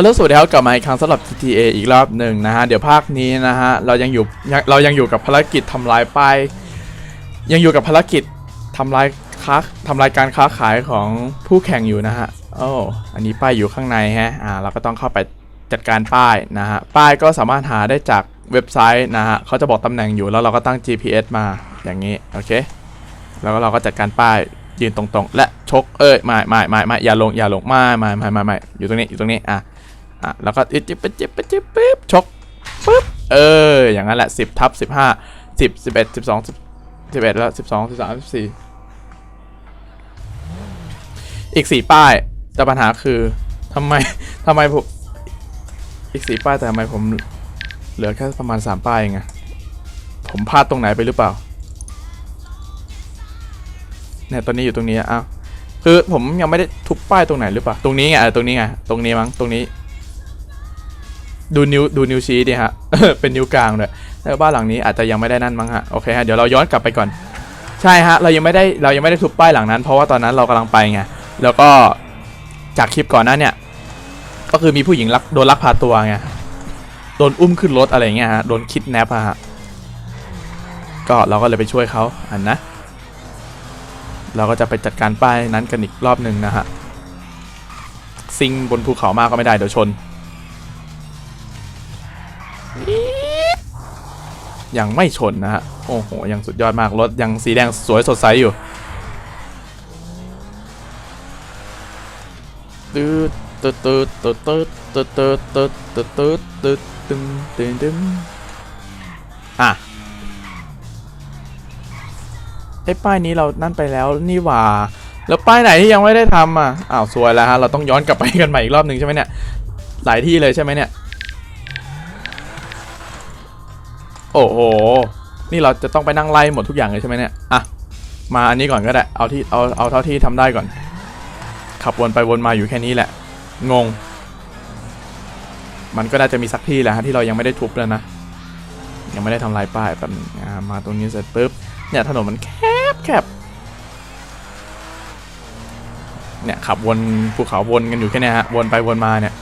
ฮัลโหลสวัสดีครับกลับมาอีกครั้งสำหรับ GTA อีกรอบหนึ่งนะฮะ เดี๋ยวภาคนี้นะฮะ เรายังอยู่เรายังอยู่กับภารกิจทำลายป้าย ยังอยู่กับภารกิจทำลายค้าทำลายการค้าขายของผู้แข่งอยู่นะฮะโอ้อันนี้ป้ายอยู่ข้างในฮะอ่าเราก็ต้องเข้าไปจัดการป้ายนะฮะ ป้ายก็สามารถหาได้จากเว็บไซต์นะฮะเขาจะบอกตำแหน่งอยู่แล้วเราก็ตั้ง GPS มาอย่างนี้โอเค แล้วก็เราก็จัดการป้ายยืนตรงๆ และชกเอ้ยไม่ไม่ไม่ไม่อย่าลงอย่าลงไม่ไม่ไม่ไม่ไม่อยู่ตรงนี้อยู่ตรงนี้อะ อะแล้วก็จิ๊บจิ๊บจิ๊บจิ๊บปึ๊บชกปึ๊บเอออย่างนั้นแหละสิบทับสิบห้าสิบสิบเอ็ดสิบสองสิบสิบเอ็ดแล้วสิบสองสิบสามสิบสี่อีกสี่ป้ายแต่ปัญหาคือทำไมทำไมผมอีกสี่ป้ายแต่ทำไมผมเหลือแค่ประมาณสามป้ายเองอะผมพลาดตรงไหนไปหรือเปล่าเนี่ยตอนนี้อยู่ตรงนี้อะอ้าวคือผมยังไม่ได้ทุบป้ายตรงไหนหรือเปล่า ตรงนี้ไงตรงนี้ไง ตรงนี้มั้ง ตรงนี้ ดูนิ้วดูนิ้วชี้ดิฮะ เป็นนิ้วกลางเลยแล้วบ้านหลังนี้อาจจะยังไม่ได้นั่นมั้งฮะ โอเคฮะ เดี๋ยวเราย้อนกลับไปก่อน ใช่ฮะ เรายังไม่ได้ เรายังไม่ได้ทุบป้ายหลังนั้น เพราะว่าตอนนั้นเรากำลังไปไง แล้วก็จากคลิปก่อนหน้าเนี่ย ก็คือมีผู้หญิงลักโดนลักพาตัวไง โดนอุ้มขึ้นรถอะไรเงี้ยฮะ โดนคิดแนปอะฮะ ก็เราก็เลยไปช่วยเขาอันนะ เราก็จะไปจัดการป้ายนั้นกันอีกรอบหนึ่งนะฮะ ซิงบนภูเขามากก็ไม่ได้เดี๋ยวชน ยังไม่ชนนะฮะ โอ้โห ยังสุดยอดมากรถยังสีแดงสวยสดใสอยู่ตืดตืดตืดตืดตืดตืดตืดตืดตืดตืดตึมตึมตึมอะไอ้ป้ายนี้เรานั่นไปแล้วนี่หว่า แล้วป้ายไหนที่ยังไม่ได้ทำอะอ้าวสวยแล้วฮะเราต้องย้อนกลับไปกันใหม่อีกรอบหนึ่งใช่ไหมเนี่ยหลายที่เลยใช่ไหมเนี่ย อ้โห นี่เราจะต้องไปนั่งไล่หมดทุกอย่างเลยใช่ไหมเนี่ย อะ มาอันนี้ก่อนก็ได้ เอาที่ เอา เอาเท่าที่ทำได้ก่อน ขับวนไปวนมาอยู่แค่นี้แหละ งง มันก็น่าจะมีสักที่แหละฮะที่เรายังไม่ได้ทุบแล้วนะ ยังไม่ได้ทำลายป้ายแป๊บนึงอ่ามาตรงนี้เสร็จปุ๊บ เนี่ยถนนมันแคบแคบเนี่ยขับวนภูเขาวนกันอยู่แค่นี้ฮะ วนไปวนมาเนี่ย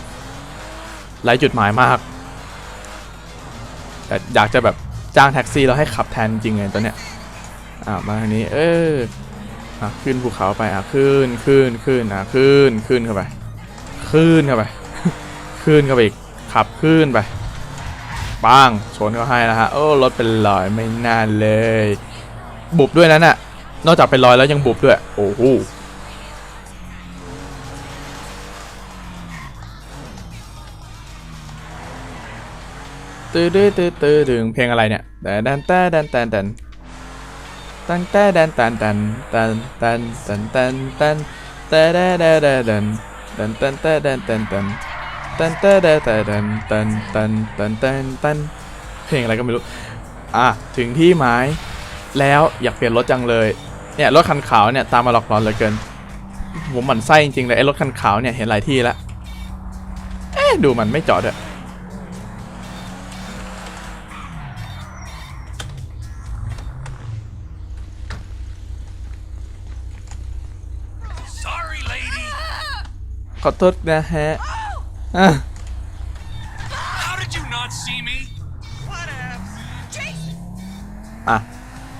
ไร้จุดหมายมาก แต่อยากจะแบบ จ้างแท็กซี่แล้วให้ขับแทนจริงเลยตอนเนี้ยอ่ามาทางนี้ เอออะขึ้นภูเขาไปอะขึ้นขึ้นขึ้นอะขึ้นขึ้นเข้าไป ขึ้นเข้าไป ขึ้นเข้าไปอีกขับขึ้นไปปังชนเขาให้นะฮะโอ้รถเป็นรอยไม่น่าเลย บุบด้วยนั้นน่ะ นอกจากเป็นรอยแล้วยังบุบด้วย โอ้โห ตื้อตื้อตื้อตื้อดึงเพลงอะไรเนี่ยแต่ดันแต่ดันแต่ดันตันแต่ดันตันตันตันตันตันตันตันแต่แต่แต่แต่ดันตันตันแต่ดันตันตันตันแต่แต่แต่ดันตันตันตันตันตันเพลงอะไรก็ไม่รู้อะถึงที่หมายแล้วอยากเปลี่ยนรถจังเลยเนี่ยรถคันขาวเนี่ยตามมาหลอกหลอนเหลือเกินผมหมั่นไส้จริงๆเลยไอ้รถคันขาวเนี่ยเห็นหลายที่แล้วเอ๊ะดูมันไม่จอดด้ว อโทษนะฮะอะ How did you not see me? Whatever. อะ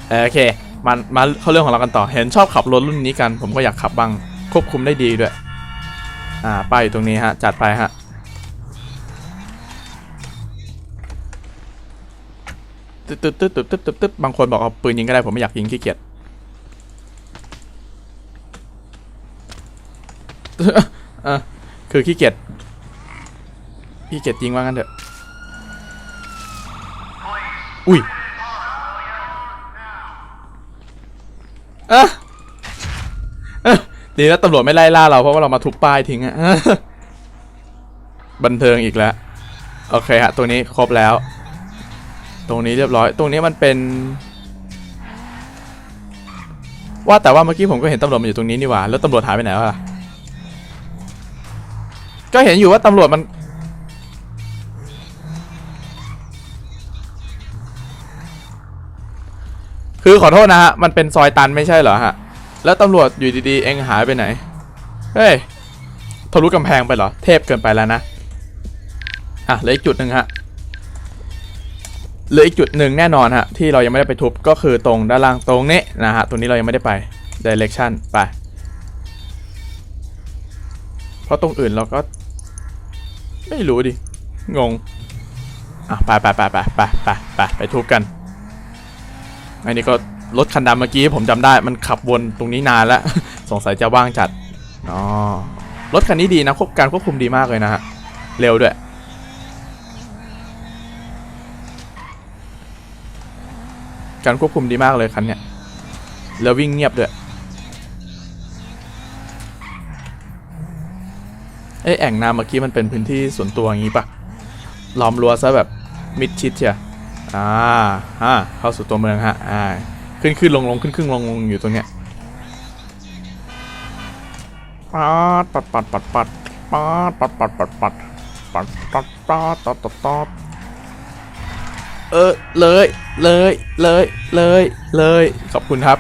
เออโอเคมันมาเข้าเรื่องของเรากันต่อ เห็นชอบขับรถรุ่นนี้กัน ผมก็อยากขับบ้าง ควบคุมได้ดีด้วย อ่า ป้ายอยู่ตรงนี้ฮะ จัดไปฮะ ตึ๊ดตึ๊ดตึ๊ดตึ๊ดตึ๊ดตึ๊ดตึ๊ดบางคนบอกเอาปืนยิงก็ได้ ผมไม่อยากยิงขี้เกียจ เออคือขี้เกียจขี้เกียจยิงว่างั้นเถอะ อุ้ยเอะเอดีแล้วตำรวจไม่ไล่ล่าเราเพราะว่าเรามาทุบป้ายทิ้งอะบันเทิงอีกแล้ว โอเคฮะ ตัวนี้ครบแล้ว ตรงนี้เรียบร้อย ตรงนี้มันเป็น ว่าแต่ว่าเมื่อกี้ผมก็เห็นตำรวจมาอยู่ตรงนี้นี่หว่า แล้วตำรวจหายไปไหนวะ ก็เห็นอยู่ว่าตำรวจมัน คือขอโทษนะฮะ มันเป็นซอยตันไม่ใช่เหรอฮะ แล้วตำรวจอยู่ดีๆ เองหายไปไหน เฮ้ย ทะลุกำแพงไปเหรอ เทพเกินไปแล้วนะ อะเหลืออีกจุดหนึ่งฮะเหลืออีกจุดหนึ่งแน่นอนฮะ ที่เรายังไม่ได้ไปทุบก็คือตรงด้านล่างตรงนี้นะฮะ ตรงนี้เรายังไม่ได้ไป direction ไป เพราะตรงอื่นเราก็ ไม่รู้ดิ งง อะไปไปไปไปไปไปไปไปทุบกัน อันนี้ก็รถคันดำเมื่อกี้ผมจำได้มันขับวนตรงนี้นานแล้ว สงสัยจะว่างจัดอ๋อรถคันนี้ดีนะควบการควบคุมดีมากเลยนะฮะ เร็วด้วย การควบคุมดีมากเลยคันเนี้ยแล้ววิ่งเงียบด้วย เอ้แอ่งน้ำเมื่อกี้มันเป็นพื้นที่ส่วนตัวอย่างงี้ปะล้อมรั้วซะแบบมิดชิดเชียอ่าฮะเข้าสู่ตัวเมืองฮะอ่าขึ้นขึ้นลงลงขึ้นขึ้นลงลงอยู่ตรงเนี้ยปัดปัดปัดปัดปัดปัดปัดปัดปัดปัดปัดปัดปัดปัดปัดปัดเออเลยเลยเลยเลยเลยขอบคุณครับ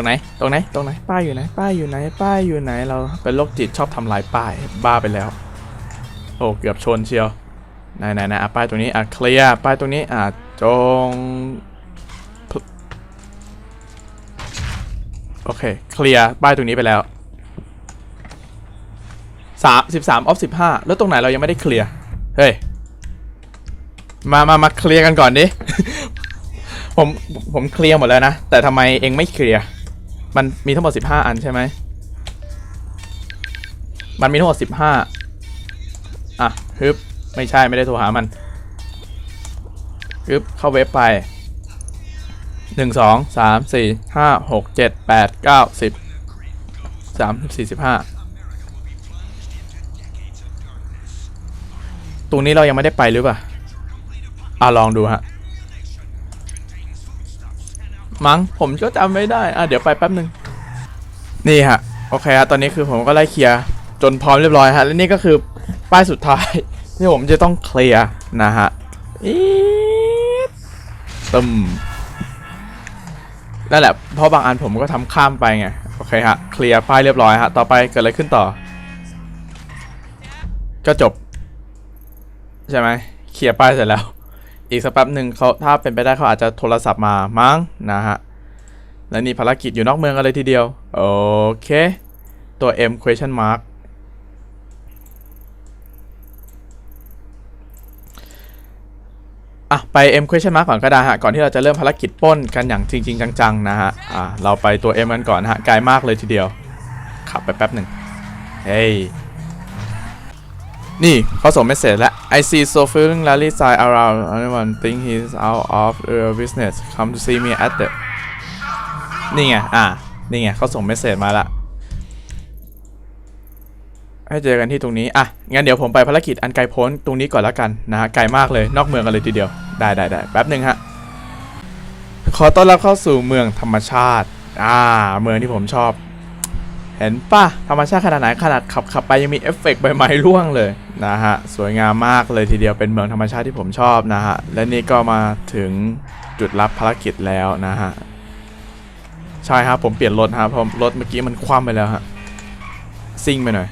รงไหน ตรงไหน ตรงไหน ป้ายอยู่ไหน ป้ายอยู่ไหน ป้ายอยู่ไหน เราเป็นโรคจิตชอบทำลายป้าย บ้าไปแล้ว โอ้ เกือบชนเชียว ไหนไหนไหนป้ายตรงนี้ อะ เคลียร์ ป้ายตรงนี้ อะ จง โอเค เคลียร์ ป้ายตรงนี้ไปแล้วสามสิบสามออฟสิบห้าแล้วตรงไหนเรายังไม่ได้เคลียร์ เฮ้ย มามามาเคลียร์กันก่อนดิ ผม ผมเคลียร์หมดแล้วนะ แต่ทำไมเองไม่เคลียร์ มันมีทั้งหมดสิบห้าอันใช่ไหม มันมีทั้งหมดสิบห้าอะฮึบ ไม่ใช่ไม่ได้โทรหามันปึ๊บเข้าเว็บไปหนึ่งสองสามสี่ห้าหกเจ็ดแปดเก้าสิบสามสี่สิบห้าตรงนี้เรายังไม่ได้ไปหรือเปล่าอะลองดูฮะ มั้งผมก็จำไม่ได้อะเดี๋ยวไปแป๊บหนึ่งนี่ฮะโอเคฮะตอนนี้คือผมก็ไล่เคลียร์จนพร้อมเรียบร้อยฮะและนี่ก็คือป้ายสุดท้ายที่ผมจะต้องเคลียร์นะฮะอีตึมนั่นแหละเพราะบางอันผมก็ทำข้ามไปไงโอเคฮะเคลียร์ป้ายเรียบร้อยฮะต่อไปเกิดอะไรขึ้นต่อ ก็จบ ใช่ไหมเคลียร์ป้ายเสร็จแล้ว อีกสักแป๊บหนึ่งเขาถ้าเป็นไปได้เขาอาจจะโทรศัพท์มามั้งนะฮะ และนี่ภารกิจอยู่นอกเมืองกันเลยทีเดียว โอเค ตัว M question mark อะ ไป M question mark ก่อนก็ได้ฮะ ก่อนที่เราจะเริ่มภารกิจป้นกันอย่างจริง ๆ จัง ๆ นะฮะ อะ เราไปตัว M กันก่อนฮะไกลมากเลยทีเดียว ขับไปแป๊บหนึ่งเฮ้ย นี่เขาส่งเมสเซจแล้ว I see so feeling rally sign around anyone think he's out of uh, business come to see me at the นี่ไง อะนี่ไงเขาส่งเมสเซจมาละให้เจอกันที่ตรงนี้ อะ งั้นเดี๋ยวผมไปภารกิจอันไกลโพ้นตรงนี้ก่อนล้วกันนะฮะ ไกลมากเลย นอกเมืองกันเลยทีเดียว ได้ได้ได้แป๊บหนึ่งฮะ ขอต้อนรับเข้าสู่เมืองธรรมชาติ อ่า เมืองที่ผมชอบ เห็นป่ะธรรมชาติขนาดไหนขนาดขับขับไปยังมีเอฟเฟกต์ใบไม้ร่วงเลยนะฮะ สวยงามมากเลยทีเดียวเป็นเมืองธรรมชาติที่ผมชอบนะฮะ และนี่ก็มาถึงจุดรับภารกิจแล้วนะฮะ ใช่ครับผมเปลี่ยนรถฮะเพราะรถเมื่อกี้มันคว่ำไปแล้วฮะซิ่งไปหน่อย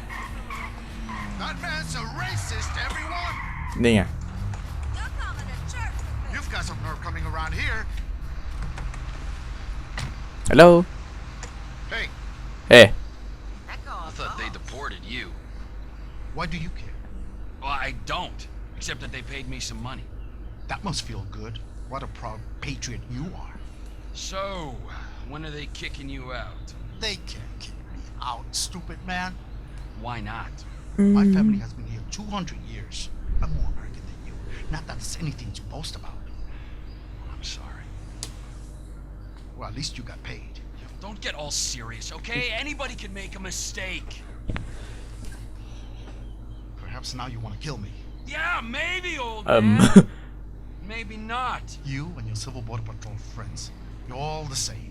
That man's a racist, everyone. นี่ไง You've got some nerve coming around here. ฮัลโหล Hey, เฮ้ why do you care? Well, I don't, except that they paid me some money. That must feel good. What a proud patriot you are. So, when are they kicking you out? They can't kick me out, stupid man. Why not? My mm. family has been here 200 years. I'm more American than you. Not that it's anything to boast about. I'm sorry. Well, at least you got paid. Don't get all serious, okay? Anybody can make a mistake. Perhaps now you want to kill me. Yeah, maybe, old um. man. maybe not. You and your Civil Border Patrol friends, you're all the same.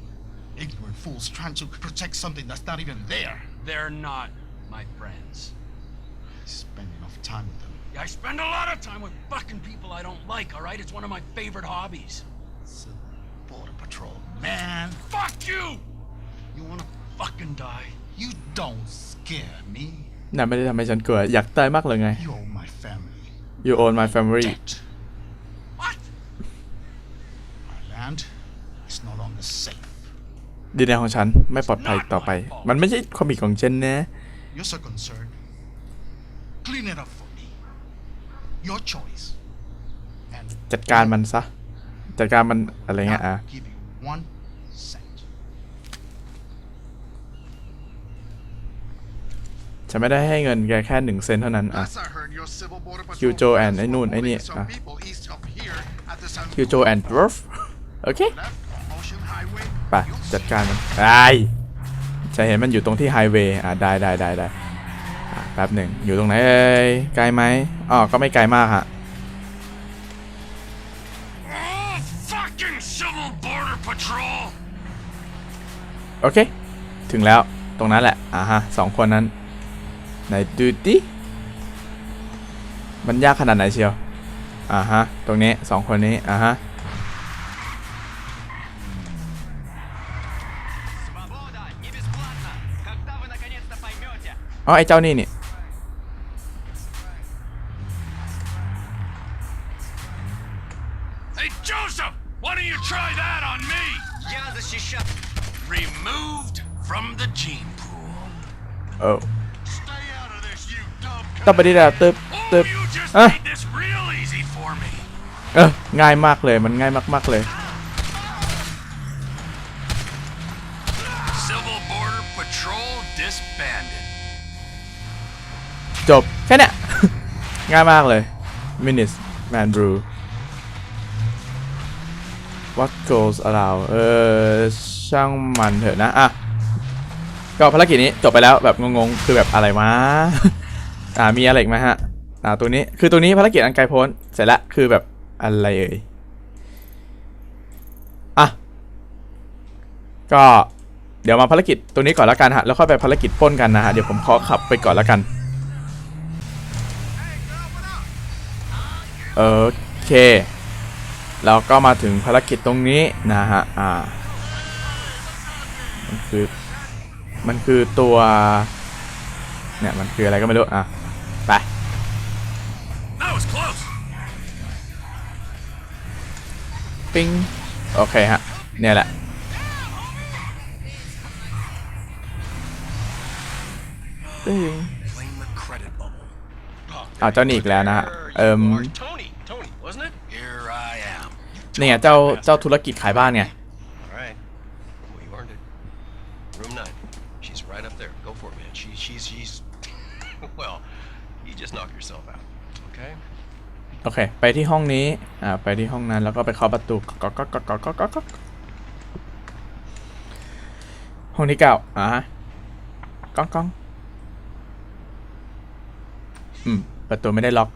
Ignorant fools trying to protect something that's not even there. They're not my friends. I spend enough time with them. Yeah, I spend a lot of time with fucking people I don't like, alright? It's one of my favorite hobbies. Civil Border Patrol, man. Fuck you! You wanna fucking die? You don't scare me. น่ะไม่ได้ทำให้ฉันกลัว อยากตายมากเลยไง You owe my family. you own my family Debt. What? My land is no longer safe. ดินแดนของฉันไม่ปลอดภัยต่อไป มันไม่ใช่ความผิดของฉันนะ You're so concerned. Clean it up for me. Your choice. And จัดการมันซะ จัดการมันอะไรเงี้ย not อะ give you ฉันไม่ได้ให้เงินแกแค่หนึ่งเซนเท่านั้นอะ Last I heard, your civil border patrol Hugo and friends ไอ้ were นู่นไอ้นี่ moving some อะ people east of here at the San คิวโจแอนด์ดวฟโอเค left Ocean Highway. ไป You'll จัด see. การมันได้จะเห็นมันอยู่ตรงที่ไฮเวย์อะได้ได้ได้ได้อะแป๊บหนึ่งอยู่ตรงไหนเอ้ยไกลไหมอ๋อก็ไม่ไกลมากฮะ Oh, fucking civil border patrol! โอเค ถึงแล้วตรงนั้นแหละอะฮะสองคนนั้น ไหนดูดิมันยากขนาดไหนเชียว อ่าฮะ ตรงนี้สองคนนี้ อ่าฮะ อ๋อ ไอเจ้านี่นี่ ต้องไปที่แล้วตึ๊บ Oh, ตึ๊บ you just Ah. made this real easy for me. เออง่ายมากเลยมันง่ายมากๆเลย Civil border patrol disbanded. จบ แค่เนี้ยง่ายมากเลย minutes man brew what goes around เออช่างมันเถอะนะ อะ ก็ภารกิจนี้จบไปแล้วแบบงงๆ คือแบบอะไรวะ อ่ามีอะไรอีกไหมฮะ อ่าตัวนี้คือตัวนี้ภารกิจอันไกลโพ้นเสร็จแล้วคือแบบอะไรเอ่ยอะก็เดี๋ยวมาภารกิจตัวนี้ก่อนล้วกันฮะแล้วค่อยไปภารกิจป้นกันนะฮะเดี๋ยวผมขอขับไปก่อนล้วกันโอเคแล้วก็มาถึงภารกิจตรงนี้นะฮะอ่ามันคือมันคือตัวเนี่ยมันคืออะไรก็ไม่รู้อะ ปิ้งโอเคฮะ เนี่ยแหละปิ้ง Blame the credit bubble. อ่าเจ้านี่อีกแล้วนะฮะ เอิม Tony, Tony, wasn't it? Here I am. เนี่ยเจ้าเจ้าธุรกิจขายบ้านไง All right. Well, you earned it. Room nine. She's right up there. Go for it, man. She, she's, she's. well, you just knock yourself out. Okay. โอเค ไปที่ห้องนี้ อ่า ไปที่ห้องนั้น แล้วก็ไปเคาะประตูก๊อกก๊อกก๊อกก๊อกก๊อกก๊อกก๊อกห้องที่เก้าอ่าก้องก้องอืม ประตูไม่ได้ล็อก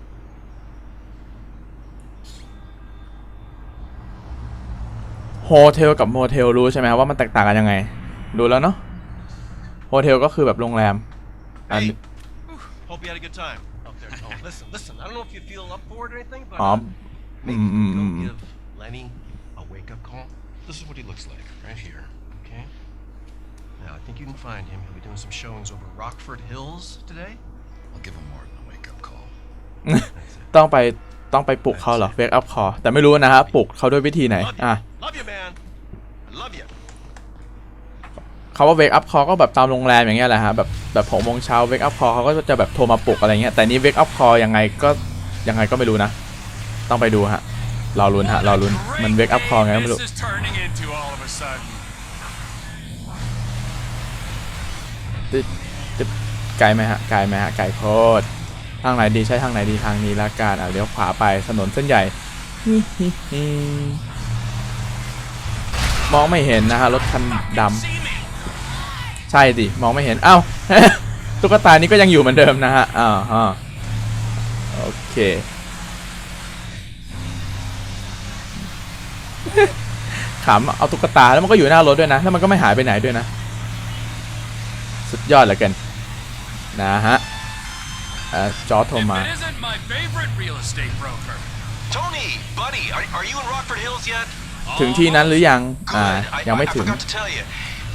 โฮเทลกับโมเทลรู้ใช่ไหมครับว่ามันแตกต่างกันยังไง รู้แล้วเนาะ โฮเทลก็คือแบบโรงแรม อัน Hey. Hope you had a good time listen, listen. I don't know if you feel up for it or anything, but อ๋อ uh, maybe mm, go mm, mm. give Lenny a wake-up call. This is what he looks like right here. Okay. Now I think you can find him. He'll be doing some showings over Rockford Hills today. I'll give him more than a wake up call. That's it. ต้องไปต้องไปปลุกเขาเหรอเวกอัพคอแต่ไม่รู้นะครับปลุกเขาด้วยวิธีไหน Love you. อะ Love you, man. I love you. เขาว่าเวกอัพคอก็แบบตามโรงแรมอย่างเงี้ยแหละฮะแบบแบบหกโมงเช้าเวกอัพคอเขาก็จะแบบโทรมาปลุกอะไรเงี้ยแต่นี่เวกอัพคอยังไงก็ยังไงก็ไม่รู้นะ ต้องไปดูฮะรอลุ้นฮะรอลุ้นมันเวกอัพคอไงก็ไม่รู้ This is turning into all of a sudden. ตึ๊ดตึ๊ดไกลไหมฮะไกลไหมฮะไกลโคตรทางไหนดีใช้ทางไหนดีทางนี้ละกันอะเลี้ยวขวาไปถนนเส้นใหญ่ฮิฮิฮิมองไม่เห็นนะฮะรถคันดำ See me. ใช่ดิมองไม่เห็นเอ้าตุ๊กตานี้ก็ยังอยู่เหมือนเดิมนะฮะอ่าฮะโอเคขำเอาตุ๊กตาแล้วมันก็อยู่หน้ารถด้วยนะ แล้วมันก็ไม่หายไปไหนด้วยนะ สุดยอดเหลือเกินนะฮะเอ่อจอร์จโทร If มา it isn't my favorite real estate broker. Tony, buddy, are, are you in Rockford Hills yet? ถึงที่นั้นหรือยัง อ่า Good. I, ยัง I, ไม่ I ถึง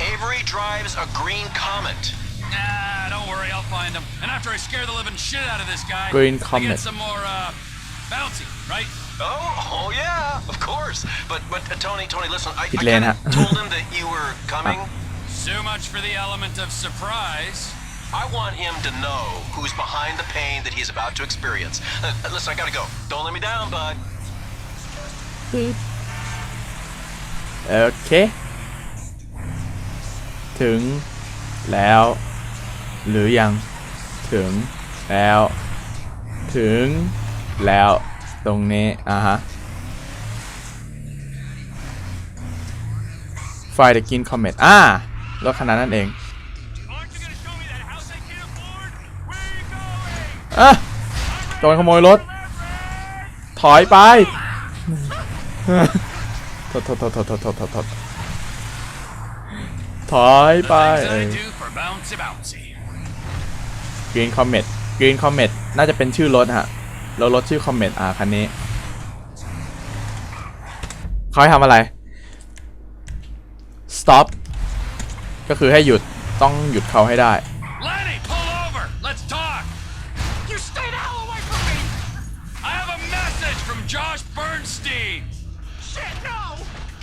Avery drives a green comet. Nah, don't worry, I'll find him. And after I scare the living shit out of this guy, green comet. get some more uh, bouncy, right? Oh, oh yeah, of course. But but uh, Tony, Tony, listen, I, I kind of told him that you were coming. So much for the element of surprise. I want him to know who's behind the pain that he's about to experience. Uh, listen, I gotta go. Don't let me down, bud. Okay. ถึง แล้ว หรือยัง ถึง แล้ว ถึง แล้ว ตรงนี้ อะฮะ ไฟตะกินคอมเมนต์อ่ารถขนาดนั้นเองอะโดนขโมยรถ ถอยไปถดถดถดถดถดถดถด ถอย The ไป things I do for bouncy bouncy. กรีนคอมเมตกรีนคอมเมตน่าจะเป็นชื่อรถฮะแล้วรถชื่อคอมเมตอ่าคันนี้เขาให้ทำอะไร stop ก็คือให้หยุดต้องหยุดเขาให้ได้ Lenny, pull over. Let's talk. You stay the hell away from me. I have a message from Josh Bernstein. Shit, no.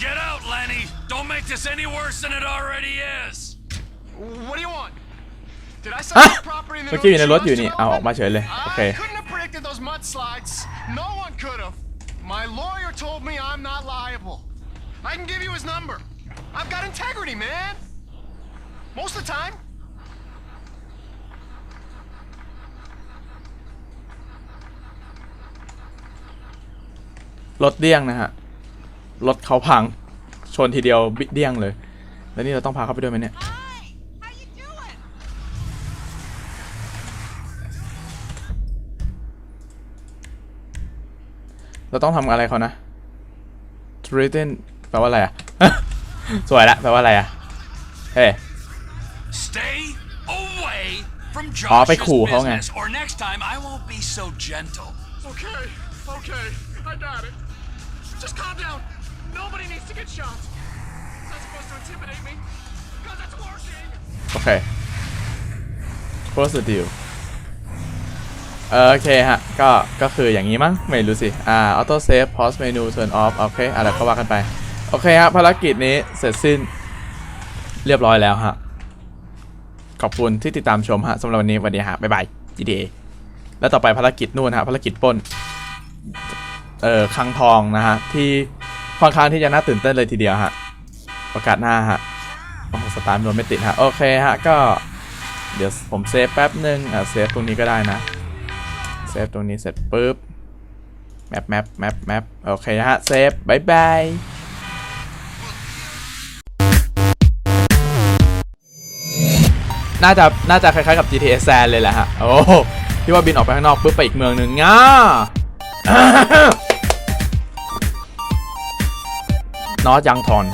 Get out, Lenny. Don't make this any worse than it already is. What do you want? Did I ฮะ sell the property in the เมื่อกี้อยู่ในรถ Trust อยู่นี่ เอาออกมา development? เฉยเลย โอเค I couldn't have predicted those mudslides. No one could have. My lawyer told me I'm not liable. I can give you his number. I've got integrity, man. Most of the time. รถเดี้ยงนะฮะ รถเขาพัง ชนทีเดียวบิดเดี้ยงเลย แล้วนี่เราต้องพาเขาไปด้วยไหมเนี่ย Hi, how you doing? เราต้องทำอะไรเขานะ threaten แปลว่าอะไรอะ สวยละแปลว่าอะไรอะ เฮ้ Stay away from อ๋อไป Josh's ขู่เขาไง business, or next time I won't be so gentle. Okay, okay. I got it. Just calm down. Nobody needs to get shot. It's not supposed to intimidate me. Because it's working. โอเค close the deal โอเคฮะ ก็ ก็คืออย่างนี้มั้ง ไม่รู้สิ อ่า auto save pause menu turn off โอเค อะไรก็ว่ากันไป โอเคฮะภารกิจนี้เสร็จสิ้นเรียบร้อยแล้วฮะ ขอบคุณที่ติดตามชมฮะสำหรับวันนี้สวันนี้ฮะ บ๊ายบาย GTA แล้วต่อไปภารกิจนู่นฮะ ภารกิจป้น เอ่อคังทองนะฮะ ที่ ค่อนข้างที่จะน่าตื่นเต้นเลยทีเดียวฮะโอกาสหน้าฮะ โอ้สตาร์ทโดนไม่ติดฮะ โอเคฮะ ก็ เดี๋ยวผมเซฟแป๊บหนึ่งอะเซฟตรงนี้ก็ได้นะ เซฟตรงนี้เสร็จปุ๊บ แมปแมปแมปแมปโอเคฮะ เซฟบายบายน่าจะ น่าจะคล้ายๆกับ GTA San เลยแหละฮะ โอ้ที่ว่าบินออกไปข้างนอกปุ๊บไปอีกเมืองหนึ่งง่า นอสยังทอน